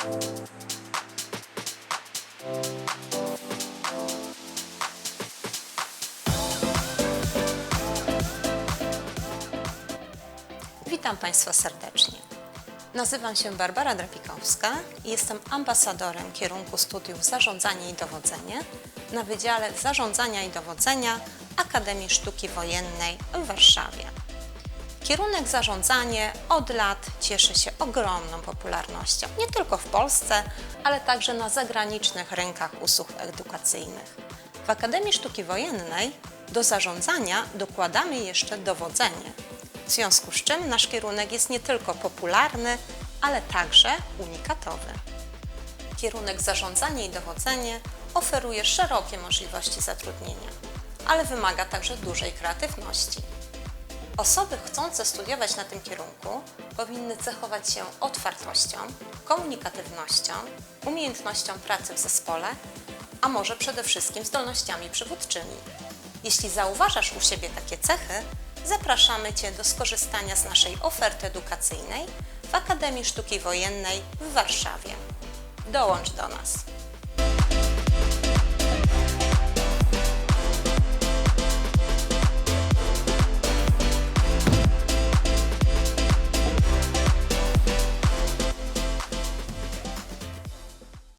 Witam Państwa serdecznie. Nazywam się Barbara Drapikowska i jestem ambasadorem kierunku studiów Zarządzanie i Dowodzenie na Wydziale Zarządzania i Dowodzenia Akademii Sztuki Wojennej w Warszawie. Kierunek zarządzanie od lat cieszy się ogromną popularnością, nie tylko w Polsce, ale także na zagranicznych rynkach usług edukacyjnych. W Akademii Sztuki Wojennej do zarządzania dokładamy jeszcze dowodzenie, w związku z czym nasz kierunek jest nie tylko popularny, ale także unikatowy. Kierunek zarządzanie i dowodzenie oferuje szerokie możliwości zatrudnienia, ale wymaga także dużej kreatywności. Osoby chcące studiować na tym kierunku powinny cechować się otwartością, komunikatywnością, umiejętnością pracy w zespole, a może przede wszystkim zdolnościami przywódczymi. Jeśli zauważasz u siebie takie cechy, zapraszamy Cię do skorzystania z naszej oferty edukacyjnej w Akademii Sztuki Wojennej w Warszawie. Dołącz do nas!